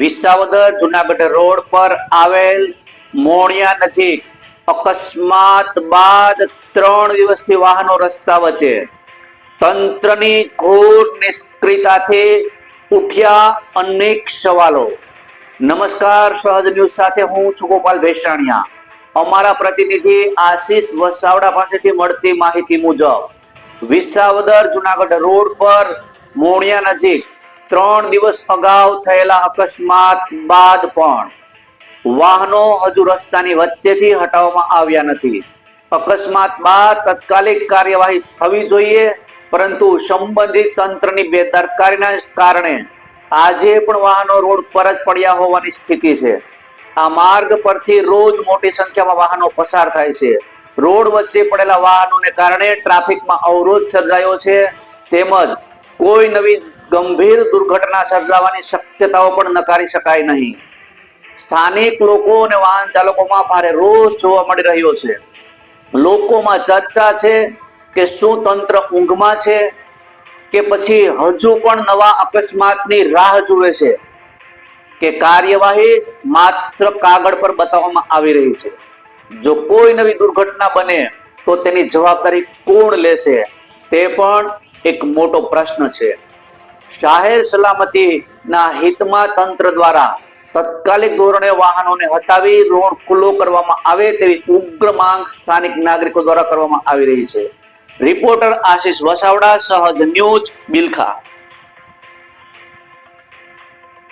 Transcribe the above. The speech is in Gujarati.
વિસાવદર જુનાગઢ રોડ પર આવેલ મોણિયા નજીક અકસ્માત બાદ ત્રણ દિવસથી વાહનો રસ્તા વચ્ચે તંત્રની ઘોર નિષ્ક્રિયતાથી ઉઠ્યા અનેક સવાલો. નમસ્કાર, સહજ ન્યૂઝ સાથે હું છું ગોપાલ ભેસાણિયા. અમારા પ્રતિનિધિ આશીષ વસાવડા પાસેથી મળતી માહિતી મુજબ, વિસાવદર જુનાગઢ રોડ પર મોણિયા નજીક ત્રણ દિવસ અગાઉ થયેલા અકસ્માત બાદ પણ વાહનો હજુ રસ્તાની વચ્ચેથી હટાવવામાં આવ્યા નથી. અકસ્માત બાદ તાત્કાલિક કાર્યવાહી થવી જોઈએ, પરંતુ સંબંધિત તંત્રની બેદરકારીના કારણે આજે પણ વાહનો રોડ પર જ પડ્યા હોવાની સ્થિતિ છે. આ માર્ગ પરથી રોજ મોટી સંખ્યામાં વાહનો પસાર થાય છે. રોડ વચ્ચે પડેલા વાહનોને કારણે ટ્રાફિકમાં અવરોધ સર્જાયો છે. તેમજ કોઈ નવી ગંભીર દુર્ઘટના સર્જાવાની શક્યતાઓ પણ નકારી શકાય નહીં. સ્થાનિક લોકો અને વાહન ચાલકોમાં ભારે રોષ જોવા મળી રહ્યો છે. લોકોમાં ચર્ચા છે કે શું તંત્ર ઊંઘમાં છે કે પછી હજુ પણ નવા અકસ્માતની રાહ જુએ છે કે કાર્યવાહી માત્ર કાગળ પર બતાવવામાં આવી રહી છે. જો કોઈ નવી દુર્ઘટના બને તો તેની જવાબદારી કોણ લેશે તે પણ એક મોટો પ્રશ્ન છે. જાહેર સલામતીના હિતમાં તંત્ર દ્વારા તત્કાલિક ધોરણે વાહનોને હટાવી રોડ ખુલ્લો કરવામાં આવે તેવી ઉગ્ર માંગ સ્થાનિક નાગરિકો દ્વારા કરવામાં આવી રહી છે. રિપોર્ટર આશીષ વસાવડા, સહજ ન્યૂઝ, બિલખા.